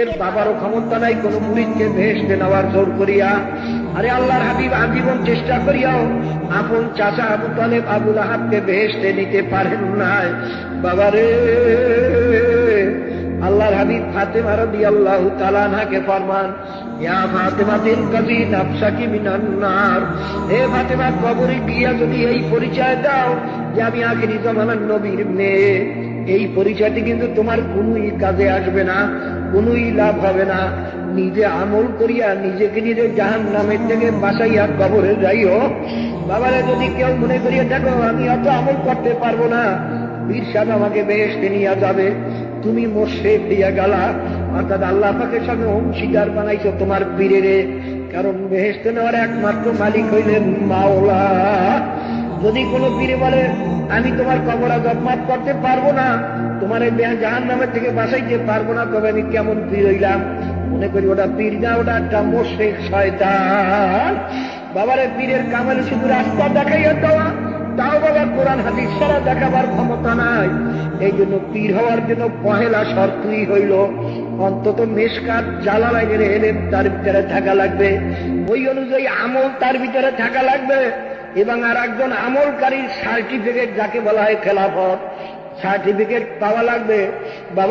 এর বাবারও ক্ষমতা নাই, কোন মুরিদকে ভেসতে নেওয়ার জোর করিয়া। আরে আল্লাহর হাবিব, আজীবন চেষ্টা করিয়াও আপন চাচা আবু তালেব আবুল আহাবকে ভেসতে নিতে পারেন বাবারে, আল্লাহর হাবিব ফাতেমা রবি আল্লাহ তালানহাকে ফরমান, ইয়া ফাতেমা দিল কবি নাফসাকি মিনান নার। হে ফাতেমা, কবরে গিয়া যদি এই পরিচয় দাও যে আমি আখিরি জমানার নবীর মেয়ে এই পরিচয়টি কিন্তু তোমার কোন কাজে আসবে না। কোনই লাভ হবে না। নিজে আমল করিয়া নিজেকে নিজে জাহান নামের থেকে বাসাইয়া কবরে যাইও। বাবারে, যদি কেউ মনে করিয়া, দেখো, আমি অত আমল করতে পারব না। বীর সাহেব আমাকে বেহেস্তে নিয়ে যাবে। তুমি মোর্শে দিয়া গেলা। অর্থাৎ আল্লাহ পাকের সঙ্গে অংশীদার বানাইছো তোমার পীরেরে। কারণ বেহেস্তে নেওয়ার একমাত্র মালিক হইলেন মাওলা। যদি কোনো পীরে বলে, আমি তোমার কবরা জন্মাত করতে পারব না, তোমার এই জাহান নামের থেকে বাঁচাইতে পারব না, তবে আমি কেমন পীর হইলাম? মনে করি ওটা পীর না, ওটা একটা মোশেক শয়তান। বাবারে, পীরের কামালে শুধু রাস্তা দেখাইয়া দেওয়া, তাও বাবা কোরআন হাদিস সারা দেখাবার ক্ষমতা নাই। এই জন্য পীর হওয়ার জন্য পহেলা শর্তই হইল, অন্তত মেশকাত জ্বালা লাগে এলেম তার ভিতরে থাকা লাগবে। ওই অনুযায়ী আমল তার ভিতরে থাকা লাগবে। এবং আর একজন আমলকারীর সার্টিফিকেট যাকে বলা হয় খেলাফত সার্টিফিকেট পাওয়া লাগবে। বাবা